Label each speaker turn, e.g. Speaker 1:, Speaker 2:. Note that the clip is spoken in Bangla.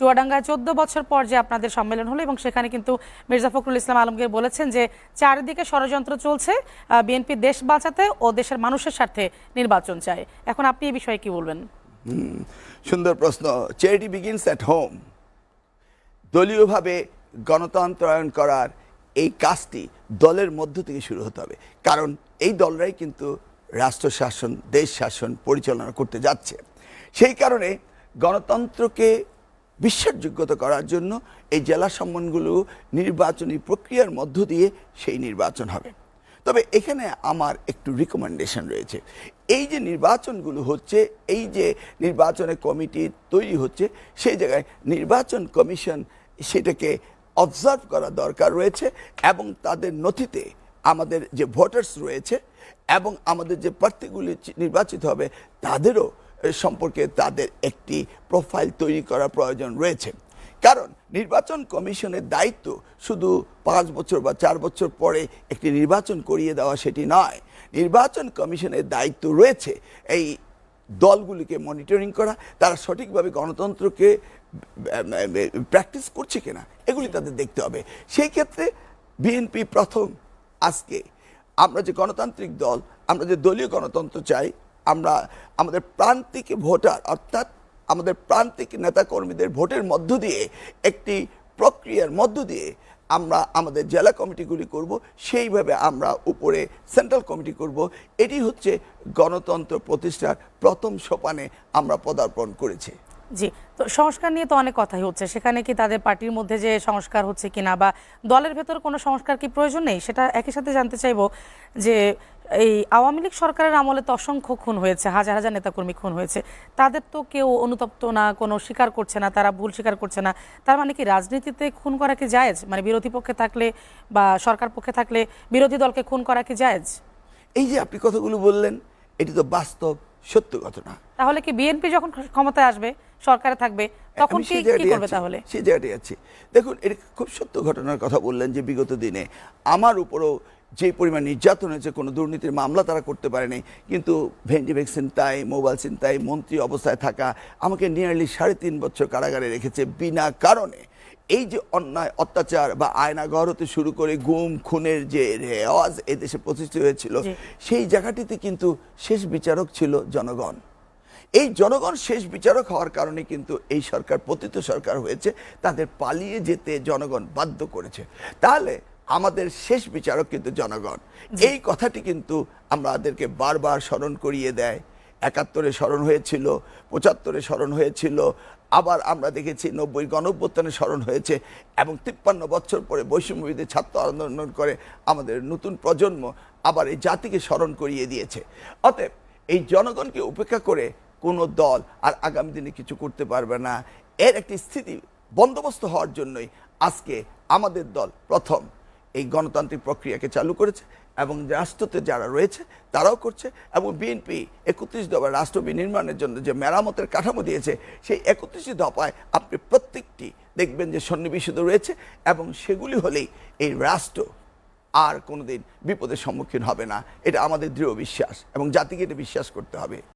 Speaker 1: চুয়াডাঙ্গায় চোদ্দ বছর পর যে আপনাদের সম্মেলন হলো এবং সেখানে কিন্তু মির্জা ফখরুল ইসলাম আলমগীর বলেছেন যে চারিদিকে ষড়যন্ত্র চলছে বিএনপি দেশ বাঁচাতে ও দেশের মানুষের স্বার্থে নির্বাচন চায়। এখন আপনি এই বিষয়ে কি বলবেন?
Speaker 2: সুন্দর প্রশ্ন। চ্যারিটি বিগিনস অ্যাট হোম দলীয়ভাবে গণতন্ত্রায়ন করার এই কাজটি দলের মধ্য থেকে শুরু হতে হবে। কারণ এই দলরাই কিন্তু রাষ্ট্র শাসন, দেশ শাসন পরিচালনা করতে যাচ্ছে। সেই কারণে গণতন্ত্রকে বিশ্বাসযোগ্যতা করার জন্য এই জেলা সম্মানগুলো নির্বাচনী প্রক্রিয়ার মধ্য দিয়ে সেই নির্বাচন হবে। তবে এখানে আমার একটু রিকমেন্ডেশন রয়েছে। এই যে নির্বাচনগুলো হচ্ছে, এই যে নির্বাচনের কমিটি তৈরি হচ্ছে, সেই জায়গায় নির্বাচন কমিশন সেটাকে অবজার্ভ করা দরকার রয়েছে এবং তাদের নথিতে আমাদের যে ভোটার্স রয়েছে এবং আমাদের যে প্রার্থীগুলি নির্বাচিত হবে, তাদেরও সম্পর্কে তাদের একটি প্রোফাইল তৈরি করা প্রয়োজন রয়েছে। কারণ নির্বাচন কমিশনের দায়িত্ব শুধু পাঁচ বছর বা চার বছর পরে একটি নির্বাচন করিয়ে দেওয়া সেটি নয়। নির্বাচন কমিশনের দায়িত্ব রয়েছে এই দলগুলিকে মনিটরিং করা, তারা সঠিকভাবে গণতন্ত্রকে প্র্যাকটিস করছে কিনা, এগুলি তাদের দেখতে হবে। সেই ক্ষেত্রে বিএনপি প্রথম আজকে। আমরা যে গণতান্ত্রিক দল, আমরা যে দলীয় গণতন্ত্র চাই আমরা আমাদের প্রান্তিক ভোটার, অর্থাৎ আমাদের প্রান্তিক নেতাকর্মীদের ভোটের মধ্য দিয়ে, একটি প্রক্রিয়ার মধ্য দিয়ে আমরা আমাদের জেলা কমিটিগুলি করব। সেইভাবে আমরা উপরে সেন্ট্রাল কমিটি করব। এটি হচ্ছে গণতন্ত্র প্রতিষ্ঠার প্রথম সোপানে আমরা পদার্পণ করেছি।
Speaker 1: জি, তো সংস্কার নিয়ে তো অনেক কথাই হচ্ছে। সেখানে কি তাদের পার্টির মধ্যে যে সংস্কার হচ্ছে কিনা বা দলের ভেতর কোনো সংস্কার কি প্রয়োজন নেই? সেটা একই সাথে জানতে চাইব যে এই আওয়ামী লীগ সরকারের আমলে তো অসংখ্য খুন হয়েছে, হাজার হাজার নেতাকর্মী খুন হয়েছে। তাদের তো কেউ অনুতপ্ত না, কোনো স্বীকার করছে না, তারা ভুল স্বীকার করছে না। তার মানে কি রাজনীতিতে খুন করা কি জায়েজ? মানে বিরোধী পক্ষে থাকলে বা সরকার পক্ষে থাকলে বিরোধী দলকে খুন করা কি জায়েজ?
Speaker 2: এই যে আপনি কথাগুলো বললেন, এটি তো বাস্তব। সত্য ঘটনা
Speaker 1: তাহলে কি বিএনপি যখন ক্ষমতায় আসবে সরকারে থাকবে তখন কি কি করবে তাহলে?
Speaker 2: সেই জায়গাটাই আছি। দেখুন এটা খুব সত্য ঘটনার কথা বললেন যে বিগত দিনে আমার উপরও যে পরিমাণ নির্যাতন হয়েছে কোনো দুর্নীতির মামলা তারা করতে পারেনি কিন্তু ভেন্ডি ভ্যাকসিন তাই মোবাইল চিন্তায় মন্ত্রী অবস্থায় থাকা আমাকে নিয়ারলি সাড়ে তিন বছর কারাগারে রেখেছে বিনা কারণে। এই যে অন্যায় অত্যাচার বা আয়নাঘর হতে শুরু করে গুম খুনের যে রেওয়াজ এদেশে প্রতিষ্ঠিত হয়েছিল সেই জায়গাটিতে কিন্তু শেষ বিচারক ছিল জনগণ। এই জনগণ শেষ বিচারক হওয়ার কারণে কিন্তু এই সরকার পতিত সরকার হয়েছে তাদের পালিয়ে যেতে জনগণ বাধ্য করেছে। তাহলে আমাদের শেষ বিচারক কিন্তু জনগণ। এই কথাটি কিন্তু আমাদেরকে বারবার স্মরণ করিয়ে দেয়। একাত্তরে স্মরণ হয়েছিল পঁচাত্তরে স্মরণ হয়েছিল আবার আমরা দেখেছি নব্বই গণঅভ্যুত্থানে স্মরণ হয়েছে এবং তিপ্পান্ন বছর পরে বৈষম্যবিদের ছাত্র আন্দোলন করে আমাদের নতুন প্রজন্ম আবার এই জাতিকে স্মরণ করিয়ে দিয়েছে। অতএব এই জনগণকে উপেক্ষা করে কোনো দল আর আগামী দিনে কিছু করতে পারবে না। এর একটি স্থিতি বন্দোবস্ত হওয়ার জন্যই আজকে আমাদের দল প্রথম। এই গণতান্ত্রিক প্রক্রিয়াকে চালু করেছে এবং রাষ্ট্রতে যারা রয়েছে তারাও করছে এবং বিএনপি একত্রিশ দফা রাষ্ট্র বিনির্মাণের জন্য যে মেরামতের কাঠামো দিয়েছে, সেই একত্রিশ দফায় আপনি প্রত্যেকটি দেখবেন যে সন্নিবেশিত রয়েছে এবং সেগুলি হলেই এই রাষ্ট্র আর কোনোদিন বিপদের সম্মুখীন হবে না। এটা আমাদের দৃঢ় বিশ্বাস এবং জাতিকে এটা বিশ্বাস করতে হবে।